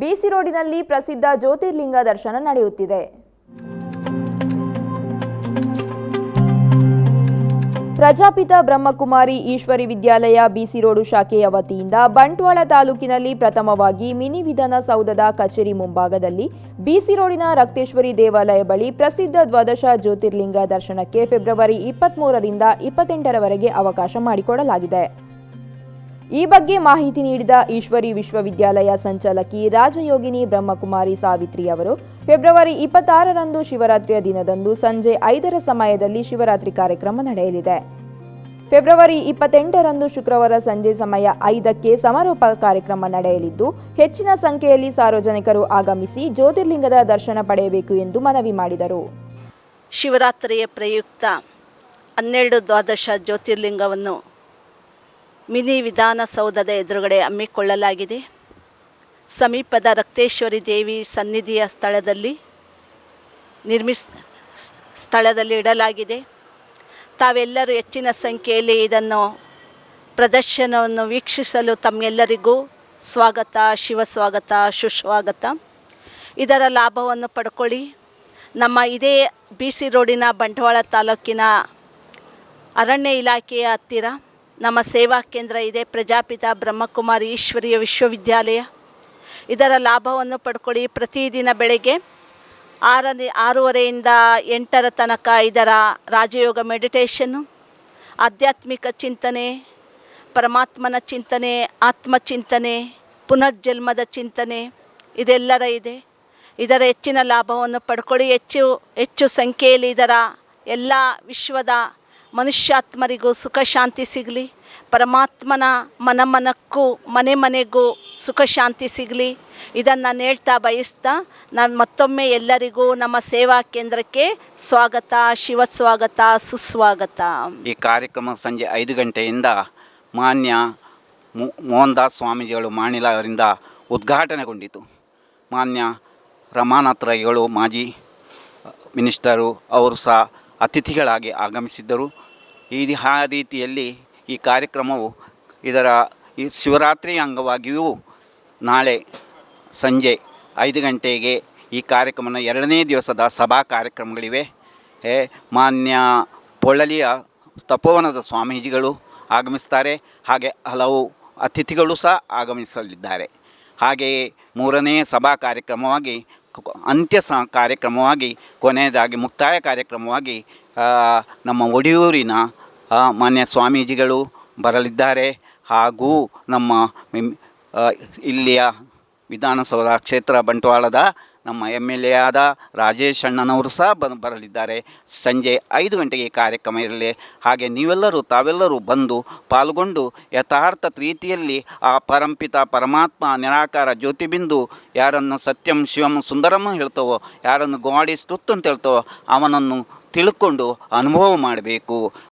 ಬಿಸಿ ರೋಡಿನಲ್ಲಿ ಪ್ರಸಿದ್ಧ ಜ್ಯೋತಿರ್ಲಿಂಗ ದರ್ಶನ ನಡೆಯುತ್ತಿದೆ. Prajapita Brahmakumari Ishwari Vidyalaya B C road ಶಾಖೆಯ ವತಿಯಿಂದ ಬಂಟ್ವಾಳ ತಾಲೂಕಿನಲ್ಲಿ ಪ್ರಥಮವಾಗಿ ಮಿನಿ ವಿಧಾನಸೌಧದ ಕಚೇರಿ ಮುಂಭಾಗದಲ್ಲಿ ಬಿಸಿ ರೋಡಿನ ರಕ್ತೇಶ್ವರಿ ದೇವಾಲಯ ಬಳಿ ಪ್ರಸಿದ್ಧ ದ್ವಾದಶ ಜ್ಯೋತಿರ್ಲಿಂಗ ದರ್ಶನಕ್ಕೆ ಫೆಬ್ರವರಿ ಇಪ್ಪತ್ಮೂರರಿಂದ ಇಪ್ಪತ್ತೆಂಟರವರೆಗೆ ಅವಕಾಶ ಮಾಡಿಕೊಡಲಾಗಿದೆ. ಈ ಬಗ್ಗೆ ಮಾಹಿತಿ ನೀಡಿದ ಈಶ್ವರಿ ವಿಶ್ವವಿದ್ಯಾಲಯ ಸಂಚಾಲಕಿ ರಾಜಯೋಗಿನಿ ಬ್ರಹ್ಮಕುಮಾರಿ ಸಾವಿತ್ರಿ ಅವರು, ಫೆಬ್ರವರಿ ಇಪ್ಪತ್ತಾರರಂದು ಶಿವರಾತ್ರಿಯ ದಿನದಂದು ಸಂಜೆ ಐದರ ಸಮಯದಲ್ಲಿ ಶಿವರಾತ್ರಿ ಕಾರ್ಯಕ್ರಮ ನಡೆಯಲಿದೆ. ಫೆಬ್ರವರಿ ಇಪ್ಪತ್ತೆಂಟರಂದು ಶುಕ್ರವಾರ ಸಂಜೆ ಸಮಯ ಐದಕ್ಕೆ ಸಮಾರೋಪ ಕಾರ್ಯಕ್ರಮ ನಡೆಯಲಿದ್ದು, ಹೆಚ್ಚಿನ ಸಂಖ್ಯೆಯಲ್ಲಿ ಸಾರ್ವಜನಿಕರು ಆಗಮಿಸಿ ಜ್ಯೋತಿರ್ಲಿಂಗದ ದರ್ಶನ ಪಡೆಯಬೇಕು ಎಂದು ಮನವಿ ಮಾಡಿದರು. ಶಿವರಾತ್ರಿಯ ಪ್ರಯುಕ್ತ ಹನ್ನೆರಡು ದ್ವಾದಶ ಜ್ಯೋತಿರ್ಲಿಂಗವನ್ನು ಮಿನಿ ವಿಧಾನಸೌಧದ ಎದುರುಗಡೆ ಹಮ್ಮಿಕೊಳ್ಳಲಾಗಿದೆ. ಸಮೀಪದ ರಕ್ತೇಶ್ವರಿ ದೇವಿ ಸನ್ನಿಧಿಯ ಸ್ಥಳದಲ್ಲಿ ನಿರ್ಮಿಸ್ ಸ್ಥಳದಲ್ಲಿ ಇಡಲಾಗಿದೆ. ತಾವೆಲ್ಲರೂ ಹೆಚ್ಚಿನ ಸಂಖ್ಯೆಯಲ್ಲಿ ಇದನ್ನು ಪ್ರದರ್ಶನವನ್ನು ವೀಕ್ಷಿಸಲು ತಮ್ಮೆಲ್ಲರಿಗೂ ಸ್ವಾಗತ ಶಿವ ಸ್ವಾಗತ ಸುಸ್ವಾಗತ. ಇದರ ಲಾಭವನ್ನು ಪಡ್ಕೊಳ್ಳಿ. ನಮ್ಮ ಇದೇ ಬಿ ಸಿ ರೋಡಿನ ಬಂಟ್ವಾಳ ತಾಲೂಕಿನ ಅರಣ್ಯ ಇಲಾಖೆಯ ಹತ್ತಿರ ನಮ್ಮ ಸೇವಾ ಕೇಂದ್ರ ಇದೆ, ಪ್ರಜಾಪಿತ ಬ್ರಹ್ಮಕುಮಾರಿ ಈಶ್ವರೀಯ ವಿಶ್ವವಿದ್ಯಾಲಯ. ಇದರ ಲಾಭವನ್ನು ಪಡ್ಕೊಳ್ಳಿ. ಪ್ರತಿದಿನ ಬೆಳಗ್ಗೆ ಆರನೇ, ಆರೂವರೆಯಿಂದ ಎಂಟರ ತನಕ ಇದರ ರಾಜಯೋಗ ಮೆಡಿಟೇಷನ್ನು ಆಧ್ಯಾತ್ಮಿಕ ಚಿಂತನೆ, ಪರಮಾತ್ಮನ ಚಿಂತನೆ, ಆತ್ಮಚಿಂತನೆ, ಪುನರ್ಜನ್ಮದ ಚಿಂತನೆ, ಇದೆಲ್ಲರ ಇದೆ. ಇದರ ಹೆಚ್ಚಿನ ಲಾಭವನ್ನು ಪಡ್ಕೊಳ್ಳಿ. ಹೆಚ್ಚು ಹೆಚ್ಚು ಸಂಖ್ಯೆಯಲ್ಲಿ ಇದರ ಎಲ್ಲ ವಿಶ್ವದ ಮನುಷ್ಯಾತ್ಮರಿಗೂ ಸುಖ, ಶಾಂತಿ ಸಿಗಲಿ. ಪರಮಾತ್ಮನ ಮನಮನಕ್ಕೂ ಮನೆ ಮನೆಗೂ ಸುಖ ಶಾಂತಿ ಸಿಗಲಿ. ಇದನ್ನು ನಾನು ಹೇಳ್ತಾ ಬಯಸ್ತಾ ನಾನು ಮತ್ತೊಮ್ಮೆ ಎಲ್ಲರಿಗೂ ನಮ್ಮ ಸೇವಾ ಕೇಂದ್ರಕ್ಕೆ ಸ್ವಾಗತ ಶಿವ ಸ್ವಾಗತ ಸುಸ್ವಾಗತ. ಈ ಕಾರ್ಯಕ್ರಮ ಸಂಜೆ ಐದು ಗಂಟೆಯಿಂದ ಮಾನ್ಯ ಮೋಹನ್ ದಾಸ್ ಸ್ವಾಮೀಜಿಗಳು, ಮಾಣಿಲ ಅವರಿಂದ ಉದ್ಘಾಟನೆಗೊಂಡಿತು. ಮಾನ್ಯ ರಮಾನಾಥ್ ರೈಗಳು ಮಾಜಿ ಮಿನಿಸ್ಟರು, ಅವರು ಸಹ ಅತಿಥಿಗಳಾಗಿ ಆಗಮಿಸಿದ್ದರು. ಈ ಆ ರೀತಿಯಲ್ಲಿ ಈ ಕಾರ್ಯಕ್ರಮವು ಇದರ ಈ ಶಿವರಾತ್ರಿ ಅಂಗವಾಗಿಯೂ ನಾಳೆ ಸಂಜೆ ಐದು ಗಂಟೆಗೆ ಈ ಕಾರ್ಯಕ್ರಮನ ಎರಡನೇ ದಿವಸದ ಸಭಾ ಕಾರ್ಯಕ್ರಮಗಳಿವೆ. ಮಾನ್ಯ ಪೊಳ್ಳಲಿಯ ತಪೋವನದ ಸ್ವಾಮೀಜಿಗಳು ಆಗಮಿಸ್ತಾರೆ. ಹಾಗೆ ಹಲವು ಅತಿಥಿಗಳು ಸಹ ಆಗಮಿಸಲಿದ್ದಾರೆ. ಹಾಗೆಯೇ ಮೂರನೇ ಸಭಾ ಕಾರ್ಯಕ್ರಮವಾಗಿ, ಅಂತ್ಯ ಸ ಕಾರ್ಯಕ್ರಮವಾಗಿ, ಕೊನೆಯದಾಗಿ ಮುಕ್ತಾಯ ಕಾರ್ಯಕ್ರಮವಾಗಿ ನಮ್ಮ ಒಡಿಯೂರಿನ ಮಾನ್ಯ ಸ್ವಾಮೀಜಿಗಳು ಬರಲಿದ್ದಾರೆ ಹಾಗೂ ನಮ್ಮ ಇಲ್ಲಿಯ ವಿಧಾನಸೌಧ ಕ್ಷೇತ್ರ ಬಂಟ್ವಾಳದ ನಮ್ಮ ಎಂ ಎಲ್ ಎ ಆದ ರಾಜೇಶ್ ಅಣ್ಣನವರು ಸಹ ಬ, ಬರಲಿದ್ದಾರೆ. ಸಂಜೆ ಐದು ಗಂಟೆಗೆ ಕಾರ್ಯಕ್ರಮ ಇರಲಿ. ಹಾಗೆ ನೀವೆಲ್ಲರೂ ತಾವೆಲ್ಲರೂ ಬಂದು ಪಾಲ್ಗೊಂಡು ಯಥಾರ್ಥ ರೀತಿಯಲ್ಲಿ ಆ ಪರಂಪಿತ ಪರಮಾತ್ಮ ನಿರಾಕಾರ ಜ್ಯೋತಿಬಿಂದು ಯಾರನ್ನು ಸತ್ಯಂ ಶಿವಂ ಸುಂದರಂ ಹೇಳ್ತವೋ, ಯಾರನ್ನು ಗೋಡಿ ಸ್ತುತ್ ಅಂತ ಹೇಳ್ತವೋ, ಅವನನ್ನು ತಿಳ್ಕೊಂಡು ಅನುಭವ ಮಾಡಬೇಕು.